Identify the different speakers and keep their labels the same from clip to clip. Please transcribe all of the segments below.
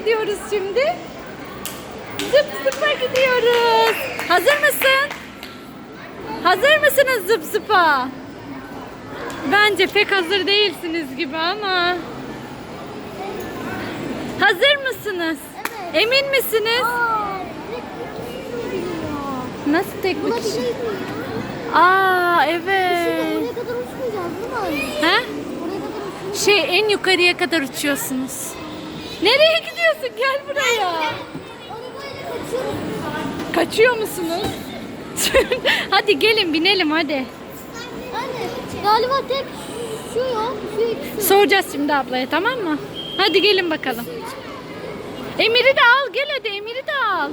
Speaker 1: gidiyoruz şimdi? Zıp zıpa gidiyoruz. Hazır mısın? Hazır mısınız zıp zıpa? Bence pek hazır değilsiniz gibi ama. Hazır mısınız?
Speaker 2: Evet.
Speaker 1: Emin misiniz?
Speaker 2: Aa.
Speaker 1: Nasıl tek bir kişi?
Speaker 2: şey?
Speaker 1: Aa evet.
Speaker 2: oraya kadar uçmayacağız değil mi?
Speaker 1: He?
Speaker 2: Oraya kadar uçmayacağız.
Speaker 1: Şey en yukarıya kadar uçuyorsunuz. Nereye gidiyorsun? Gel buraya. Kaçıyor musunuz? hadi gelin binelim hadi.
Speaker 2: Anne galiba tek şu yok. Şu ikisi.
Speaker 1: Soracağız şimdi ablaya tamam mı? Hadi gelin bakalım. Emir'i de al gel hadi Emir'i de al.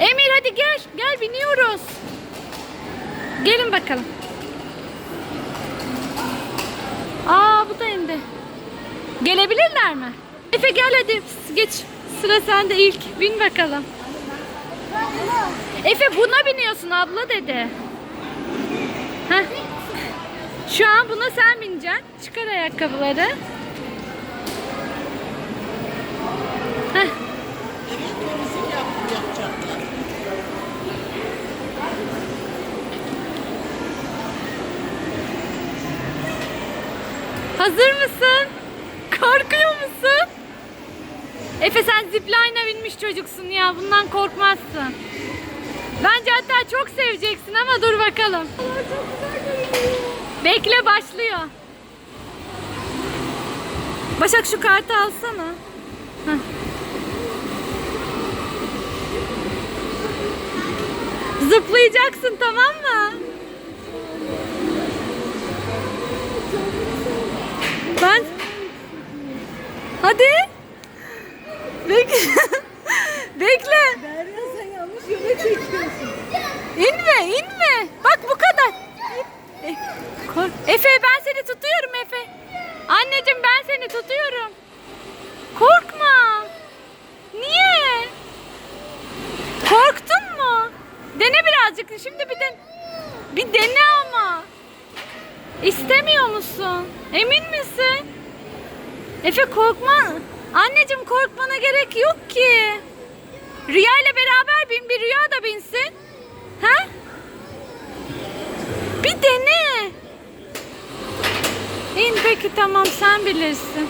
Speaker 1: Emir hadi gel gel biniyoruz. Gelin bakalım. Aa bu da indi. Gelebilirler mi? Efe gel hadi geç. Sıra sende ilk. Bin bakalım. Efe buna biniyorsun abla dedi. Heh. Şu an buna sen bineceksin. Çıkar ayakkabıları. Heh. Hazır mısın? Korkuyor musun? Efe sen zipline'a binmiş çocuksun ya. Bundan korkmazsın. Bence hatta çok seveceksin ama dur bakalım. Bekle başlıyor. Başak şu kartı alsana. Heh. Zıplayacaksın tamam mı? Ben Hadi. Bekle. Bekle.
Speaker 3: Derya
Speaker 1: İnme, inme. Bak bu kadar. Efe ben seni tutuyorum Efe. Anneciğim ben seni tutuyorum. Korkma. Niye? Korktun mu? Dene birazcık. Şimdi bir de bir dene ama. İstemiyor musun? Emin misin? Efe korkma. Anneciğim korkmana gerek yok ki. Rüya ile beraber bin bir rüya da binsin. Ha? Bir dene. İn peki tamam sen bilirsin.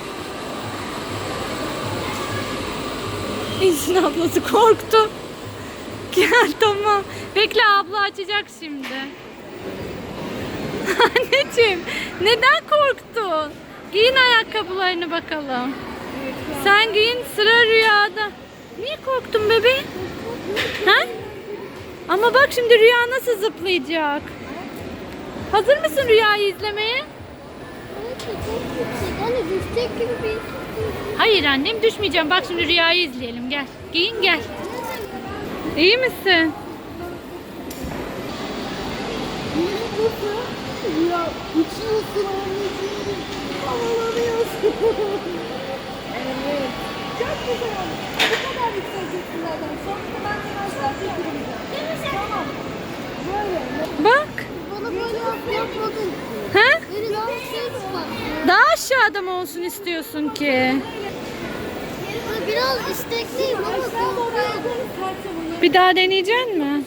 Speaker 1: İnsin ablası korktu. Gel tamam. Bekle abla açacak şimdi. Anneciğim neden korktun? Giyin ayakkabılarını bakalım. Sen giyin sıra korktun bebeğim? Ha? Ama bak şimdi rüya nasıl zıplayacak. Hazır mısın rüyayı izlemeye? Hayır annem düşmeyeceğim. Bak şimdi rüyayı izleyelim gel. Giyin gel. İyi misin?
Speaker 2: Ya.
Speaker 3: Çok güzel Sonra ben aşağı. Tamam. Böyle.
Speaker 1: Bak.
Speaker 2: Bana böyle yapmadın. Beni daha şey çıkar.
Speaker 1: Daha aşağıda mı olsun istiyorsun ki?
Speaker 2: Biraz istekliyim ama korkuyorum.
Speaker 1: Bir daha deneyecek mi?